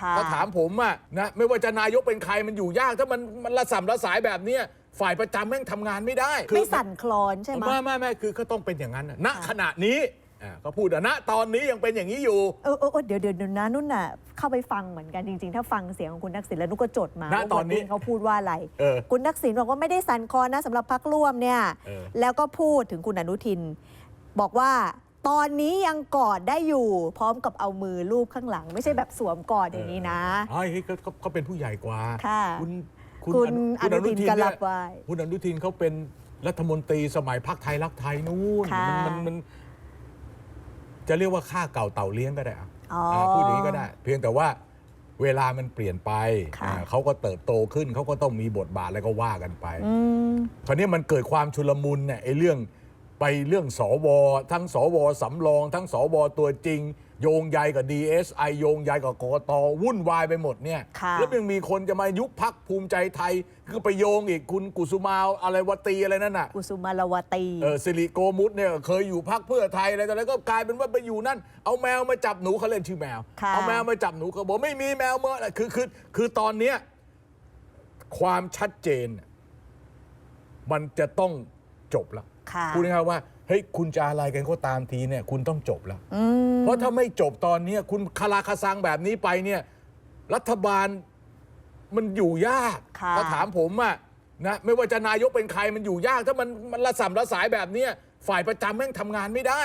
ค่ะถ้าถามผมอะนะไม่ว่าจะนายกเป็นใครมันอยู่ยากถ้ามันมันระสำระสายแบบเนี้ยฝ่ายประจำแม่งทำงานไม่ได้คือไม่สั่นคลอนใช่ไหมไม่ไม่ไม่คือก็ต้องเป็นอย่างนั้นน่ะณค่ะขณะนี้อ่าก็พูดอะณตอนนี้ยังเป็นอย่างนี้อยู่ เออเออเออเดี๋ยวเดี๋ยวเดี๋ยวนะนุ่นน่ะเข้าไปฟังเหมือนกันจริง ๆ ถ้าฟังเสียงของคุณทักษิณแล้วนุ่นก็จดมาณว่าตอนนี้ วัเขาพูดว่าอะไร เออ คุณทักษิณบอกว่าไม่ได้สั่นคลอนนะสำหรับพักร่วมเนี่ย เออ แล้วก็พูดถึงคุณอนุทิน บอกว่า ตอนนี้ยังกอดได้อยู่ พร้อมกับเอามือลูบข้างหลัง ไม่ใช่แบบสวมกอดอย่างนี้นะ เฮ้ยเขาเขาเขาเป็นผู้ใหญ่กว่าค่ะคุณคุณอนุทินก็รับเนี่ยไว้คุณอนุทินเขาเป็นรัฐมนตรีสมัยพักไทยรักไทยนู่นค่ะมันมันมันจะเรียกว่าค่าเก่าเต่าเลี้ยงก็ได้อะอ๋ออ่าพูดอย่างนี้ก็ได้ เพียงแต่ว่าเวลามันเปลี่ยนไปค่ะ อ่าเขาก็เติบโตขึ้นเขาก็ต้องมีบทบาทแล้วก็ว่ากันไป อืม คราวนี้มันเกิดความชุลมุนเนี่ยไอ้เรื่อง ไปเรื่องสวทั้งสวสำรอง ทั้งสวตัวจริง โยงใยกับ DSI โยงใยกับกกตวุ่นวายไปหมดเนี่ยค่ะแล้วยังมีคนจะมายุบพักภูมิใจไทย คือไปโยงอีกคุณกุสุมาอะไรวตีอะไรนั่นน่ะ กุสุมารวตีเออสิริโกมุตเนี่ยเคยอยู่พักเพื่อไทยอะไรแต่แล้วก็กลายเป็นว่าไปอยู่นั่น เอาแมวมาจับหนูเขาเล่นชื่อแมวค่ะเอาแมวมาจับหนูเขาบอกไม่มีแมวเมื่อคือคือคือตอนเนี้ยความชัดเจนน่ะมันจะต้องจบแล้ว ค่ะ พูดง่ายๆว่าเฮ้ยคุณจะอะไรกันก็ตามทีเนี่ยคุณต้องจบแล้ว อืม เพราะถ้าไม่จบตอนเนี้ยคุณคาราคาซังแบบนี้ไปเนี่ยรัฐบาลมันอยู่ยากค่ะ ถ้าถามผมอะนะไม่ว่าจะนายกเป็นใครมันอยู่ยาก ถ้ามันมันระสำระสายแบบเนี้ยฝ่ายประจำแม่งทำงานไม่ได้